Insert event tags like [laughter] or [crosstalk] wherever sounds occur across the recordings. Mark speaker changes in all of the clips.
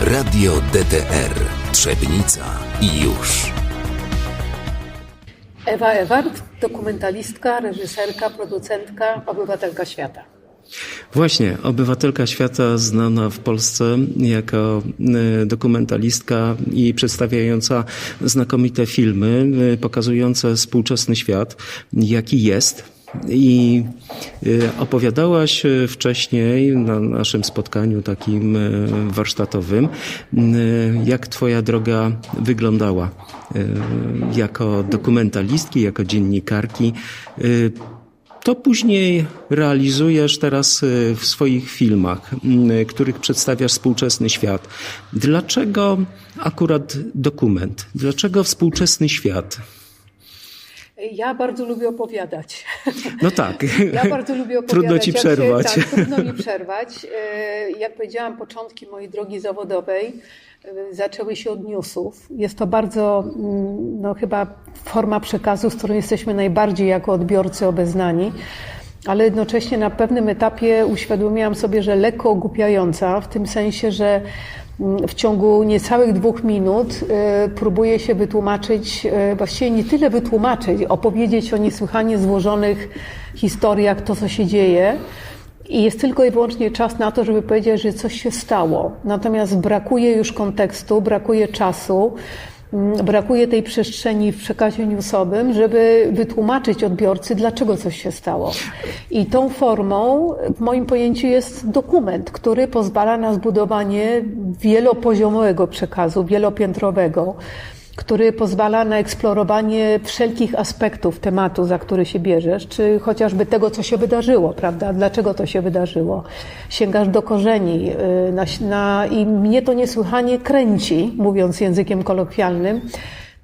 Speaker 1: Radio DTR Trzebnica i już.
Speaker 2: Ewa Ewart, dokumentalistka, reżyserka, producentka, obywatelka świata.
Speaker 3: Właśnie, obywatelka świata znana w Polsce jako e, dokumentalistka i przedstawiająca znakomite filmy e, pokazujące współczesny świat, jaki jest. I e, opowiadałaś wcześniej na naszym spotkaniu takim warsztatowym, jak Twoja droga wyglądała jako dokumentalistki, jako dziennikarki to później realizujesz teraz y, w swoich filmach, y, których przedstawiasz współczesny świat. Dlaczego akurat dokument? Dlaczego współczesny świat?
Speaker 2: Ja bardzo lubię opowiadać.
Speaker 3: No tak.
Speaker 2: Ja bardzo lubię opowiadać.
Speaker 3: Trudno ci przerwać.
Speaker 2: Się, tak, trudno mi przerwać. Y, jak powiedziałam, początki mojej drogi zawodowej zaczęły się od newsów. Jest to bardzo, mm, no chyba forma przekazu, z którą jesteśmy najbardziej jako odbiorcy obeznani, ale jednocześnie na pewnym etapie uświadomiłam sobie, że lekko ogłupiająca, w tym sensie, że w ciągu niecałych dwóch minut y, próbuje się wytłumaczyć, y, właściwie nie tyle wytłumaczyć, opowiedzieć o niesłychanie złożonych historiach, to co się dzieje, i jest tylko i wyłącznie czas na to, żeby powiedzieć, że coś się stało. Natomiast brakuje już kontekstu, brakuje czasu, brakuje tej przestrzeni w przekazie newsowym, żeby wytłumaczyć odbiorcy, dlaczego coś się stało. I tą formą, w moim pojęciu, jest dokument, który pozwala na zbudowanie wielopoziomowego przekazu, wielopiętrowego który pozwala na eksplorowanie wszelkich aspektów tematu, za który się bierzesz, czy chociażby tego, co się wydarzyło, prawda? Dlaczego to się wydarzyło? Sięgasz do korzeni y, na, na, i mnie to niesłychanie kręci, mówiąc językiem kolokwialnym.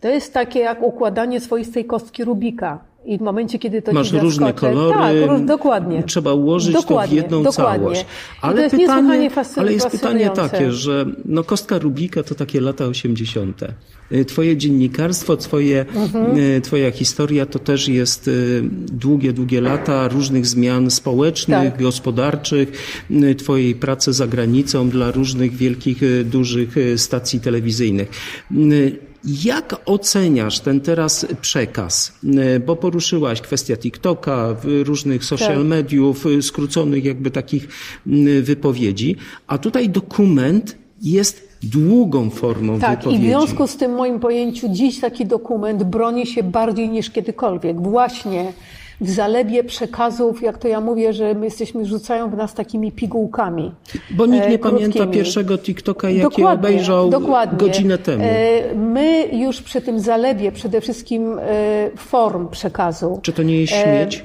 Speaker 2: To jest takie jak układanie swoistej kostki Rubika. I w momencie, kiedy to
Speaker 3: Masz różne kolory.
Speaker 2: Tak, róż, dokładnie.
Speaker 3: Trzeba ułożyć dokładnie, to w jedną
Speaker 2: dokładnie.
Speaker 3: całość.
Speaker 2: Ale, pytanie,
Speaker 3: ale jest pytanie takie, że no kostka Rubika to takie lata 80. Y, twoje dziennikarstwo, twoje, mhm. Y, twoja historia to też jest y, długie, długie lata różnych zmian społecznych, tak. gospodarczych, twojej pracy za granicą dla różnych wielkich, dużych stacji telewizyjnych. Jak oceniasz ten teraz przekaz? Bo poruszyłaś kwestię TikToka, różnych social tak. mediów, skróconych jakby takich wypowiedzi, a tutaj dokument jest długą formą
Speaker 2: tak,
Speaker 3: wypowiedzi.
Speaker 2: Tak, i w związku z tym, moim pojęciu, dziś taki dokument broni się bardziej niż kiedykolwiek. Właśnie w zalebie przekazów, jak to ja mówię, że my jesteśmy, rzucają w nas takimi pigułkami.
Speaker 3: Bo nikt nie e, pamięta pierwszego TikToka, jaki dokładnie, obejrzał dokładnie. godzinę temu.
Speaker 2: E, my już przy tym zalebie przede wszystkim e, form przekazu.
Speaker 3: Czy to nie jest śmieć?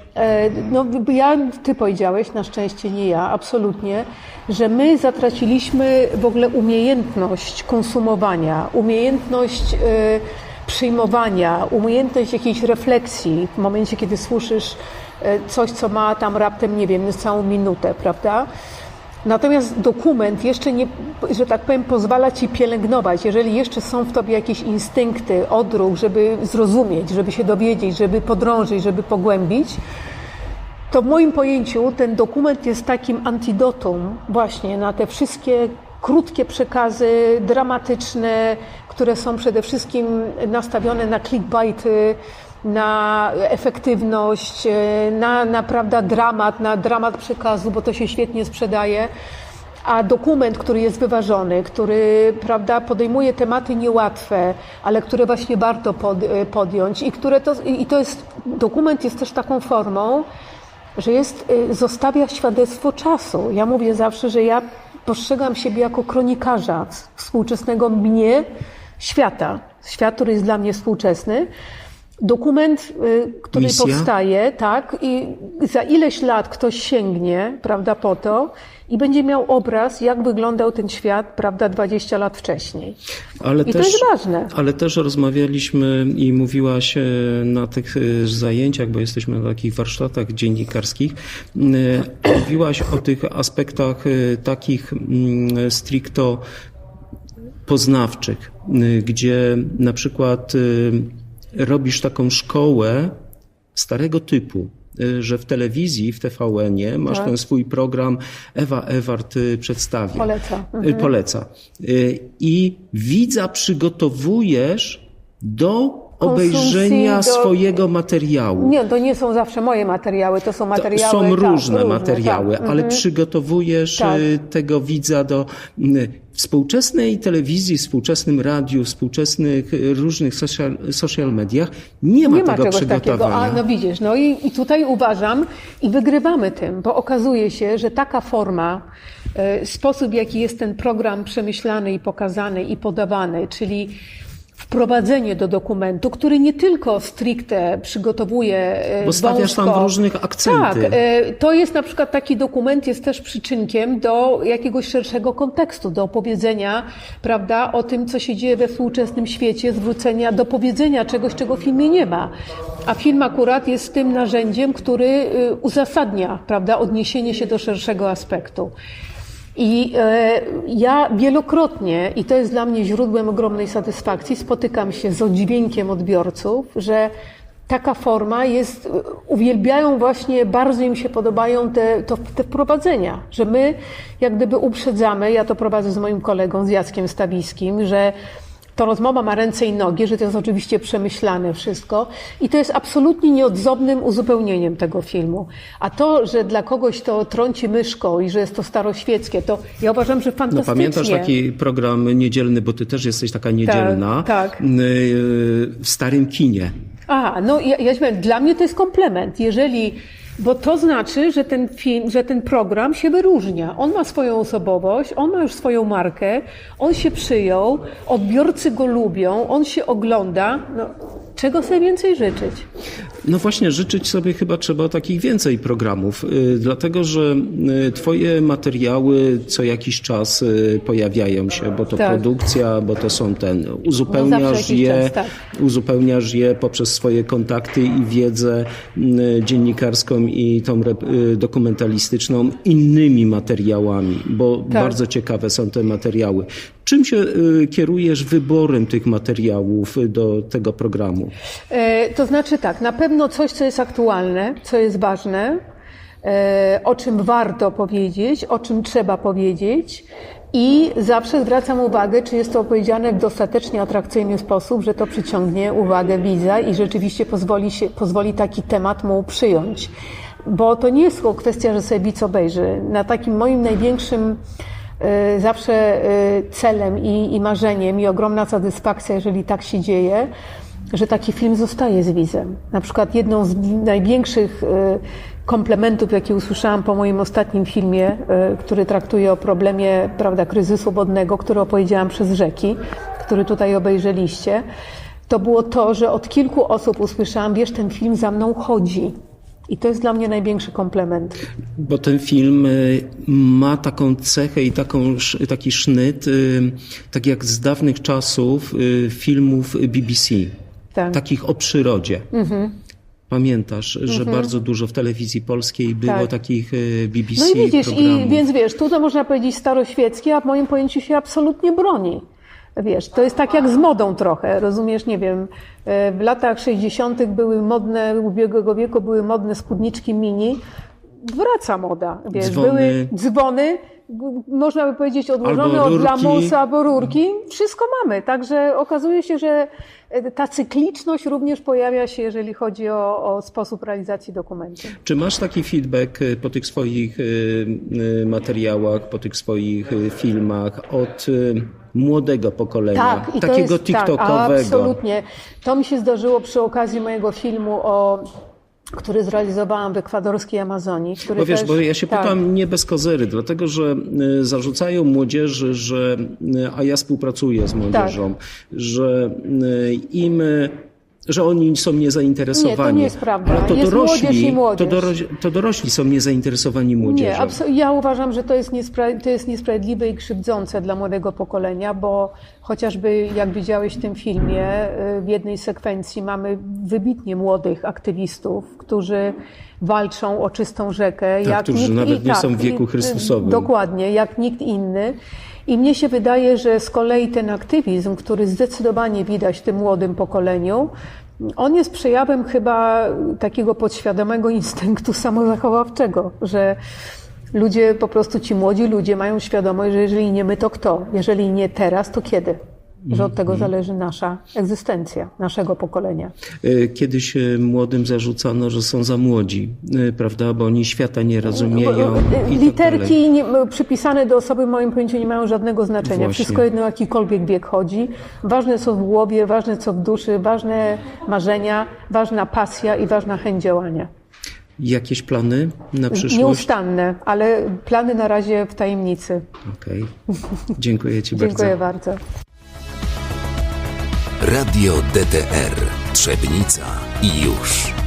Speaker 2: No, ja, ty powiedziałeś, na szczęście nie ja, absolutnie, że my zatraciliśmy w ogóle umiejętność konsumowania, umiejętność przyjmowania, umiejętność jakiejś refleksji w momencie, kiedy słyszysz e, coś, co ma tam raptem, nie wiem, całą minutę, prawda? Natomiast dokument jeszcze nie, że tak powiem, pozwala ci pielęgnować. Jeżeli jeszcze są w tobie jakieś instynkty, odruch, żeby zrozumieć, żeby się dowiedzieć, żeby podrążyć, żeby pogłębić, to w moim pojęciu ten dokument jest takim antidotum właśnie na te wszystkie krótkie przekazy, dramatyczne, które są przede wszystkim nastawione na clickbaity, na efektywność, na, na prawda, dramat, na dramat przekazu, bo to się świetnie sprzedaje. A dokument, który jest wyważony, który prawda, podejmuje tematy niełatwe, ale które właśnie warto pod, podjąć i które to, i to jest, dokument jest też taką formą, że jest, zostawia świadectwo czasu. Ja mówię zawsze, że ja postrzegam siebie jako kronikarza współczesnego mnie świata. Świat, który jest dla mnie współczesny. Dokument, y, który Misja? powstaje, tak, i za ileś lat ktoś sięgnie, prawda, po to i będzie miał obraz, jak wyglądał ten świat, prawda, 20 lat wcześniej. Ale I też, to jest ważne.
Speaker 3: Ale też rozmawialiśmy i mówiłaś na tych e, zajęciach, bo jesteśmy na takich warsztatach dziennikarskich, e, [coughs] mówiłaś o tych aspektach takich mm, stricto poznawczych, gdzie na przykład robisz taką szkołę starego typu, y, że w telewizji, w TVN-ie masz
Speaker 2: Tak.
Speaker 3: ten swój program Ewa Ewart y, przedstawia.
Speaker 2: Poleca.
Speaker 3: Y, Poleca. Y, I widza przygotowujesz do obejrzenia
Speaker 2: do-
Speaker 3: swojego materiału.
Speaker 2: Nie, to nie są zawsze moje materiały, to są
Speaker 3: To
Speaker 2: materiały.
Speaker 3: są
Speaker 2: tak,
Speaker 3: różne materiały,
Speaker 2: tak.
Speaker 3: ale
Speaker 2: Mhm.
Speaker 3: przygotowujesz
Speaker 2: Tak.
Speaker 3: y, tego widza do y, współczesnej telewizji, współczesnym radiu, współczesnych y, różnych social, social mediach. Nie ma
Speaker 2: Nie ma
Speaker 3: tego
Speaker 2: czegoś takiego.
Speaker 3: przygotowania.
Speaker 2: A no widzisz, no i, i tutaj uważam i wygrywamy tym, bo okazuje się, że taka forma, e, sposób jaki jest ten program przemyślany i pokazany i podawany, czyli wprowadzenie do dokumentu, który nie tylko stricte przygotowuje e,
Speaker 3: Bo stawiasz tam
Speaker 2: wąsko-
Speaker 3: w różnych akcenty.
Speaker 2: Tak, e, to jest na przykład taki dokument, jest też przyczynkiem do jakiegoś szerszego kontekstu, do opowiedzenia, prawda, o tym, co się dzieje we współczesnym świecie, zwrócenia, do powiedzenia czegoś, czego w filmie nie ma. A film akurat jest tym narzędziem, który y, uzasadnia, prawda, odniesienie się do szerszego aspektu. I e, ja wielokrotnie, i to jest dla mnie źródłem ogromnej satysfakcji, spotykam się z oddźwiękiem odbiorców, że taka forma jest, e, uwielbiają właśnie, bardzo im się podobają te, to, te wprowadzenia, że my jak gdyby uprzedzamy, ja to prowadzę z moim kolegą, z Jackiem Stawiskim, że to rozmowa ma ręce i nogi, że to jest oczywiście przemyślane wszystko i to jest absolutnie nieodzownym uzupełnieniem tego filmu. A to, że dla kogoś to trąci myszką i że jest to staroświeckie, to ja uważam, że
Speaker 3: No,
Speaker 2: fantastycznie.
Speaker 3: pamiętasz taki program niedzielny, bo ty też jesteś taka niedzielna,
Speaker 2: tak.
Speaker 3: y, w starym kinie.
Speaker 2: A, no ja, ja dla mnie to jest komplement, jeżeli, bo to znaczy, że ten film, że ten program się wyróżnia. On ma swoją osobowość, on ma już swoją markę, on się przyjął, odbiorcy go lubią, on się ogląda. No, czego sobie więcej życzyć?
Speaker 3: No właśnie, życzyć sobie chyba trzeba takich więcej programów, y, dlatego że y, Twoje materiały co jakiś czas y, pojawiają się, bo to
Speaker 2: Tak.
Speaker 3: produkcja, bo to są ten,
Speaker 2: No
Speaker 3: uzupełniasz
Speaker 2: jakiś
Speaker 3: je,
Speaker 2: czas, tak.
Speaker 3: uzupełniasz je poprzez swoje kontakty i wiedzę dziennikarską i tą dokumentalistyczną innymi materiałami, bo
Speaker 2: Tak.
Speaker 3: bardzo ciekawe są te materiały. Czym się kierujesz wyborem tych materiałów do tego programu?
Speaker 2: E, To znaczy tak, na pewno coś, co jest aktualne, co jest ważne, e, o czym warto powiedzieć, o czym trzeba powiedzieć. I zawsze zwracam uwagę, czy jest to opowiedziane w dostatecznie atrakcyjny sposób, że to przyciągnie uwagę widza i rzeczywiście pozwoli, się, pozwoli taki temat mu przyjąć. Bo to nie jest tylko kwestia, że sobie widz obejrzy. Na takim moim największym e, zawsze e, celem i, i marzeniem i ogromna satysfakcja, jeżeli tak się dzieje, że taki film zostaje z widzem. Na przykład jedną z największych e, komplementów, jakie usłyszałam po moim ostatnim filmie, e, który traktuje o problemie prawda, kryzysu wodnego, który opowiedziałam przez rzeki, który tutaj obejrzeliście, to było to, że od kilku osób usłyszałam, wiesz, ten film za mną chodzi. I to jest dla mnie największy komplement.
Speaker 3: Bo ten film y, ma taką cechę i taką, taki sznyt, tak jak z dawnych czasów filmów BBC,
Speaker 2: Tak.
Speaker 3: takich o przyrodzie. Pamiętasz, że bardzo dużo w telewizji polskiej było
Speaker 2: Tak.
Speaker 3: takich y, BBC
Speaker 2: No i widzisz,
Speaker 3: programów.
Speaker 2: i, więc wiesz, tu to można powiedzieć staroświeckie, a w moim pojęciu się absolutnie broni. Wiesz, to jest tak jak z modą trochę, rozumiesz, nie wiem, e, w latach 60. były modne, ubiegłego wieku były modne spódniczki mini, wraca moda, wiesz,
Speaker 3: Dzwony.
Speaker 2: były dzwony, można by powiedzieć odłożone od lamusa albo rurki, wszystko mamy, także okazuje się, że e, ta cykliczność również pojawia się, jeżeli chodzi o, o sposób realizacji dokumentu.
Speaker 3: Czy masz taki feedback y, po tych swoich y, materiałach, po tych swoich filmach od młodego pokolenia,
Speaker 2: Tak, i to
Speaker 3: takiego
Speaker 2: jest, Tak,
Speaker 3: TikTokowego?
Speaker 2: absolutnie. To mi się zdarzyło przy okazji mojego filmu, o, który zrealizowałam w ekwadorskiej Amazonii. Który
Speaker 3: Bo wiesz,
Speaker 2: też,
Speaker 3: bo ja się
Speaker 2: tak,
Speaker 3: pytam nie bez kozery, dlatego że y, zarzucają młodzieży, że, y, a ja współpracuję z młodzieżą,
Speaker 2: Tak.
Speaker 3: że y, im, że oni są niezainteresowani.
Speaker 2: Nie, to nie jest prawda.
Speaker 3: Ale to
Speaker 2: Jest
Speaker 3: dorośli, to,
Speaker 2: młodzież.
Speaker 3: doroś, to dorośli są niezainteresowani młodzieżą.
Speaker 2: Nie, ja uważam, że to jest, niespra- to jest niesprawiedliwe i krzywdzące dla młodego pokolenia, bo chociażby jak widziałeś w tym filmie, y, w jednej sekwencji mamy wybitnie młodych aktywistów, którzy walczą o czystą rzekę.
Speaker 3: Tak, którzy nawet nie są w wieku
Speaker 2: i-
Speaker 3: Chrystusowym.
Speaker 2: Dokładnie, jak nikt inny. I mnie się wydaje, że z kolei ten aktywizm, który zdecydowanie widać w tym młodym pokoleniu, On jest przejawem chyba takiego podświadomego instynktu samozachowawczego, że ludzie, po prostu ci młodzi ludzie mają świadomość, że jeżeli nie my, to kto? Jeżeli nie teraz, to kiedy? Że od tego zależy nasza egzystencja, naszego pokolenia.
Speaker 3: E, Kiedyś e, młodym zarzucano, że są za młodzi, e, prawda, bo oni świata nie rozumieją. tak.
Speaker 2: Literki nie, przypisane do osoby w moim pojęciu nie mają żadnego znaczenia.
Speaker 3: Właśnie.
Speaker 2: Wszystko jedno, jakikolwiek bieg chodzi. Ważne co w głowie, ważne co w duszy, ważne marzenia, ważna pasja i ważna chęć działania.
Speaker 3: Jakieś plany na przyszłość?
Speaker 2: Nieustanne, ale plany na razie w tajemnicy.
Speaker 3: Okej. Dziękuję Ci bardzo. [laughs]
Speaker 2: Dziękuję bardzo.
Speaker 1: Radio DTR Trzebnica i już.